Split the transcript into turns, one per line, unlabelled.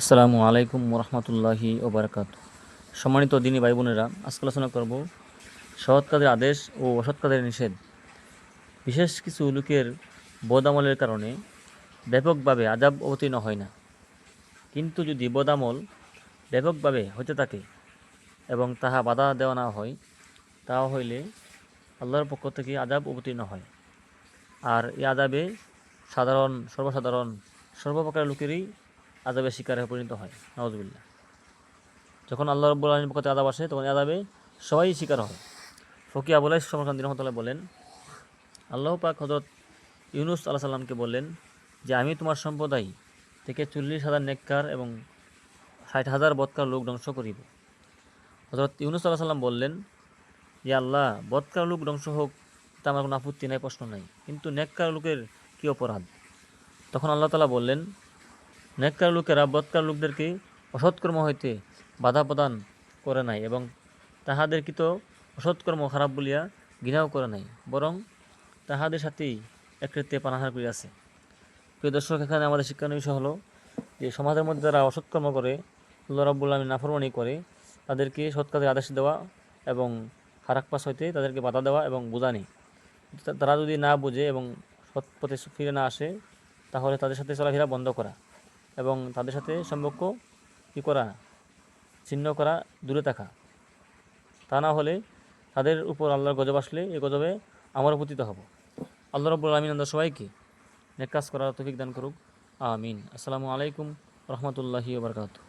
আসসালামু আলাইকুম রহমতুল্লাহি ওবরাকাত। সম্মানিত দিনী ভাই বোনেরা আজকে আলোচনা করব সৎ কাজের আদেশ ও অসৎ কাজের নিষেধ। বিশেষ কিছু লোকের বদামলের কারণে ব্যাপকভাবে আজাব অবতীর্ণ হয় না। কিন্তু যদি বদামল ব্যাপকভাবে হতে থাকে এবং তাহা বাধা দেওয়া না হয় তা হইলে আল্লাহর পক্ষ থেকে আজাব অবতীর্ণ হয়। আর এই আজাবে সাধারণ, সর্বসাধারণ সর্বপ্রকার লোকেরই আজাবের শিকারে পরিণত হয়। নওয়াজবিল্লা যখন আল্লাহ রব্বুল আলমীর পক্ষে আজাব আসে, তখন আদাবে সবাই শিকার হয়। ফকিয়া বলাই সমরকান্দি রহমতুল্লাহ বলেন, আল্লাহ পাক হজরত ইউনুস আল্লাহ সাল্লামকে বললেন যে, আমি তোমার সম্প্রদায় থেকে চল্লিশ হাজার নেককার এবং ষাট হাজার বৎকার লোক ধ্বংস করিব। হজরত ইউনুস আল্লাহ সাল্লাম বললেন যে আল্লাহ, বৎকার লোক ধ্বংস হোক, তা আমার কোনো আপত্তি নাই, প্রশ্ন নাই। কিন্তু নেককার লোকের কী অপরাধ? তখন আল্লাহ তালা বললেন নেককার লোকেরা, বৎকার লোকদেরকে অসৎকর্ম হইতে বাধা প্রদান করে নাই এবং তাহাদের কৃত অসৎকর্ম খারাপ বলিয়া ঘৃণাও করে নাই, বরং তাহাদের সাথেই একৃত্যে পানাহার করিয়াছে। প্রিয় দর্শক, এখানে আমাদের শিক্ষণীয় বিষয় হলো যে সমাজের মধ্যে যারা অসৎকর্ম করে, আল্লাহ আলমী নাফরমানি করে, তাদেরকে সৎ কাজের আদেশ দেওয়া এবং খারাপ পাশ হইতে তাদেরকে বাধা দেওয়া এবং বোঝানি তা- তারা যদি না বুঝে এবং সৎ পথে ফিরে না আসে, তাহলে তাদের সাথে চলাফেরা বন্ধ করা। এবং তাদের সাথে সম্পর্ক কী করা, ছিন্ন করা, দূরে থাকা। তা না হলে তাদের উপর আল্লাহর গজব আসলে এই গজবে আমারও পতিত হব। আল্লাহ রব্বুল আলমিন আমরা সবাইকে নেক কাজ করার তফিক দান করুক। আমিন। আসসালামু আলাইকুম রহমতুল্লাহি ওবরকাতু